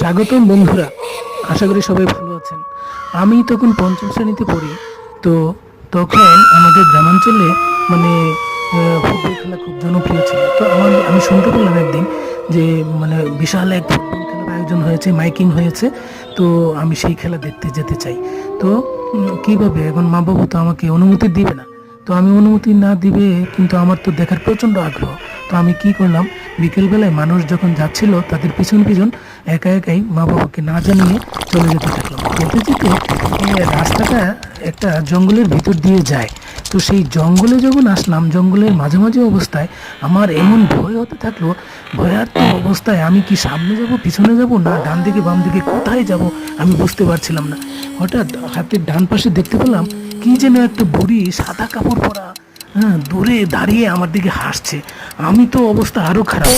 স্বাগতম বন্ধুরা। আশা করি সবাই ভালো আছেন। আমি তখন পঞ্চম শ্রেণীতে পড়ি, তো তখন আমাদের গ্রামাঞ্চলে মানে ফুটবল খেলা খুব জনপ্রিয় ছিল। তো আমার, আমি শুনতে পেলাম একদিন যে মানে বিশাল এক ফুটবল খেলার আয়োজন হয়েছে, মাইকিং হয়েছে, তো আমি সেই খেলা দেখতে যেতে চাই। তো কীভাবে? এখন মা বাবু তো আমাকে অনুমতি দিবে না। তো আমি অনুমতি না দিবে, কিন্তু আমার তো দেখার প্রচণ্ড আগ্রহ। তো আমি কি করলাম বিকেলবেলায় মানুষ যখন যাচ্ছিল, তাদের পিছন পিছন একা একাই মা বাবাকে না জানিয়ে চলে যেতে থাকলাম যেতে যেতে রাস্তাটা একটা জঙ্গলের ভিতর দিয়ে যায়। তো সেই জঙ্গলে যখন আসলাম, জঙ্গলের মাঝামাঝি অবস্থায় আমার এমন ভয় হতে থাকল ভয়ার্থ অবস্থায় আমি কি সামনে যাব, পিছনে যাব, না ডান দিকে, বাম দিকে, কোথায় যাব আমি বুঝতে পারছিলাম না। হঠাৎ হাতের ডান পাশে দেখতে পেলাম, কি যেন একটা বুড়ি সাদা কাপড় পরা হ্যাঁ দূরে দাঁড়িয়ে আমার দিকে হাসছে। আমি তো অবস্থা আরও খারাপ।